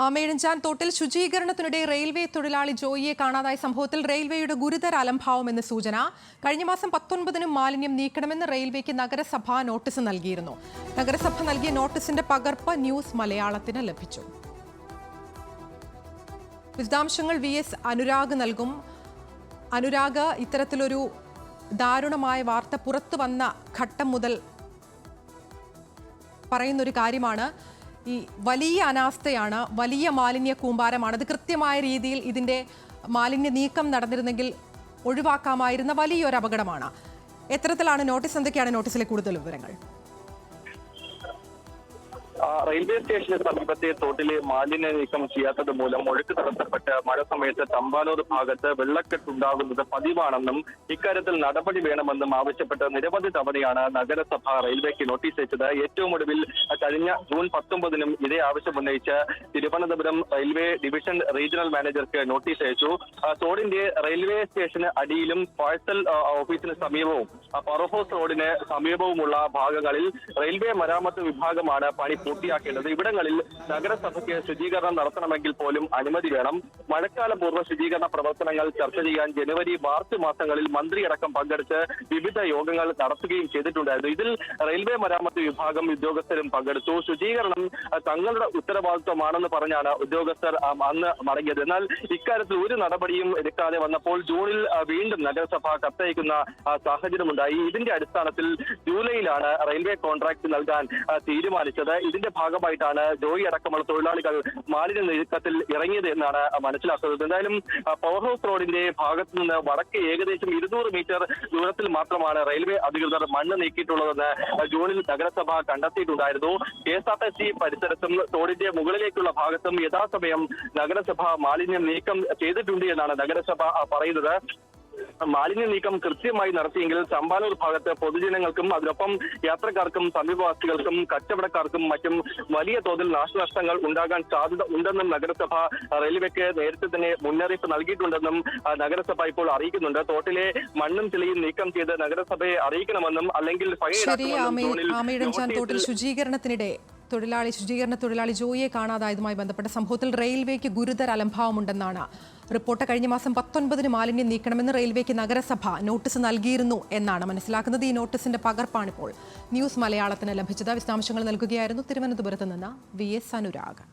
ആമേഴഞ്ചാൻ തോട്ടിൽ ശുചീകരണത്തിനിടെ റെയിൽവേ തൊഴിലാളി ജോയിയെ കാണാതായ സംഭവത്തിൽ റെയിൽവേയുടെ ഗുരുതര അലംഭാവമെന്ന് സൂചന. കഴിഞ്ഞ മാസം പത്തൊൻപതിനും മാലിന്യം നീക്കണമെന്ന് റെയിൽവേക്ക് നഗരസഭ നോട്ടീസ് നൽകിയിരുന്നു. നഗരസഭ നൽകിയ നോട്ടീസിന്റെ പകർപ്പ് ന്യൂസ് മലയാളത്തിന് ലഭിച്ചു. വിശദാംശങ്ങൾ വി എസ് അനുരാഗ് നൽകും. അനുരാഗ് ഇത്തരത്തിലൊരു ദാരുണമായ വാർത്ത പുറത്തു വന്ന ഘട്ടം മുതൽ പറയുന്നൊരു കാര്യമാണ്. ഈ വലിയ അനാസ്ഥയാണ് വലിയ മാലിന്യ കൂമ്പാരമാണ്. അത് കൃത്യമായ രീതിയിൽ ഇതിന്റെ മാലിന്യ നീക്കം നടന്നിരുന്നെങ്കിൽ ഒഴിവാക്കാമായിരുന്ന വലിയൊരു അപകടമാണ് എത്തരത്തിലാണ് നോട്ടീസ്? എന്തൊക്കെയാണ് നോട്ടീസിലെ കൂടുതൽ വിവരങ്ങൾ? റെയിൽവേ സ്റ്റേഷന് സമീപത്തെ തോട്ടിലെ മാലിന്യ നീക്കം ചെയ്യാത്തത് മൂലം ഒഴുക്ക് തടസ്സപ്പെട്ട് മഴ സമയത്ത് തമ്പാനൂർ ഭാഗത്ത് വെള്ളക്കെട്ടുണ്ടാകുന്നത് പതിവാണെന്നും ഇക്കാര്യത്തിൽ നടപടി വേണമെന്നും ആവശ്യപ്പെട്ട് നിരവധി തവണയാണ് നഗരസഭ റെയിൽവേക്ക് നോട്ടീസ് അയച്ചത്. ഏറ്റവും ഒടുവിൽ കഴിഞ്ഞ ജൂൺ പത്തൊമ്പതിനും ഇതേ ആവശ്യം ഉന്നയിച്ച് തിരുവനന്തപുരം റെയിൽവേ ഡിവിഷൻ റീജിയണൽ മാനേജർക്ക് നോട്ടീസ് അയച്ചു. തോടിന്റെ റെയിൽവേ സ്റ്റേഷന് അടിയിലും പാഴ്സൽ ഓഫീസിന് സമീപവും പവർഹൗസ് റോഡിന് സമീപവുമുള്ള ഭാഗങ്ങളിൽ റെയിൽവേ മരാമത്ത് വിഭാഗമാണ് പണി പൂർത്തിയാക്കേണ്ടത്. ഇവിടങ്ങളിൽ നഗരസഭയ്ക്ക് ശുചീകരണം നടത്തണമെങ്കിൽ പോലും അനുമതി വേണം. മഴക്കാല പൂർവ ശുചീകരണ പ്രവർത്തനങ്ങൾ ചർച്ച ചെയ്യാൻ ജനുവരി മാർച്ച് മാസങ്ങളിൽ മന്ത്രിയടക്കം പങ്കെടുത്ത് വിവിധ യോഗങ്ങൾ നടത്തുകയും ചെയ്തിട്ടുണ്ടായിരുന്നു. ഇതിൽ റെയിൽവേ മരാമത്ത് വിഭാഗം ഉദ്യോഗസ്ഥരും പങ്കെടുത്തു. ശുചീകരണം തങ്ങളുടെ ഉത്തരവാദിത്വമാണെന്ന് പറഞ്ഞാണ് ഉദ്യോഗസ്ഥർ അന്ന് മടങ്ങിയത്. എന്നാൽ ഇക്കാര്യത്തിൽ ഒരു നടപടിയും എടുക്കാതെ വന്നപ്പോൾ ജൂണിൽ വീണ്ടും നഗരസഭ കത്തയക്കുന്ന സാഹചര്യമുണ്ടായി. ഇതിന്റെ അടിസ്ഥാനത്തിൽ ജൂലൈയിലാണ് റെയിൽവേ കോൺട്രാക്ട് നൽകാൻ തീരുമാനിച്ചത്. ഇതിന്റെ ഭാഗമായിട്ടാണ് ജോയി അടക്കമുള്ള തൊഴിലാളികൾ മാലിന്യ നീക്കത്തിൽ ഇറങ്ങിയത് എന്നാണ് മനസ്സിലാക്കുന്നത്. എന്തായാലും പവർ ഹൗസ് റോഡിന്റെ ഭാഗത്ത് നിന്ന് വടക്ക് ഏകദേശം ഇരുന്നൂറ് മീറ്റർ ദൂരത്തിൽ മാത്രമാണ് റെയിൽവേ അധികൃതർ മണ്ണ് നീക്കിയിട്ടുള്ളതെന്ന് ജൂണിൽ നഗരസഭ കണ്ടെത്തിയിട്ടുണ്ടായിരുന്നു. K S R T C പരിസരത്തും തോടിന്റെ മുകളിലേക്കുള്ള ഭാഗത്തും യഥാസമയം നഗരസഭ മാലിന്യം നീക്കം ചെയ്തിട്ടുണ്ട് എന്നാണ് നഗരസഭ പറയുന്നത്. മാലിന്യ നീക്കം കൃത്യമായി നടത്തിയെങ്കിൽ ചമ്പാനൂർ ഭാഗത്ത് പൊതുജനങ്ങൾക്കും അതിനൊപ്പം യാത്രക്കാർക്കും സമീപവാസികൾക്കും കച്ചവടക്കാർക്കും മറ്റും വലിയ തോതിൽ നാശനഷ്ടങ്ങൾ ഉണ്ടാകാൻ സാധ്യത ഉണ്ടെന്നും നഗരസഭ റെയിൽവേക്ക് നേരത്തെ തന്നെ മുന്നറിയിപ്പ് നൽകിയിട്ടുണ്ടെന്നും നഗരസഭ ഇപ്പോൾ അറിയിക്കുന്നുണ്ട്. തോട്ടിലെ മണ്ണും ചെളിയും നീക്കം ചെയ്ത് നഗരസഭയെ അറിയിക്കണമെന്നും അല്ലെങ്കിൽ തോട്ടിൽ ശുചീകരണത്തിനിടെ തൊഴിലാളി ശുചീകരണ തൊഴിലാളി ജോയിയെ കാണാതായതുമായി ബന്ധപ്പെട്ട സംഭവത്തിൽ റെയിൽവേക്ക് ഗുരുതര അലംഭാവമുണ്ടെന്നാണ് റിപ്പോർട്ട്. കഴിഞ്ഞ മാസം പത്തൊൻപതിന് മാലിന്യം നീക്കണമെന്ന് റെയിൽവേക്ക് നഗരസഭ നോട്ടീസ് നൽകിയിരുന്നു എന്നാണ് മനസ്സിലാക്കുന്നത്. ഈ നോട്ടീസിന്റെ പകർപ്പാണിപ്പോൾ ന്യൂസ് മലയാളത്തിന് ലഭിച്ചത്. വിശദാംശങ്ങൾ നൽകുകയായിരുന്നു തിരുവനന്തപുരത്ത് നിന്ന് വി എസ് അനുരാഗ്.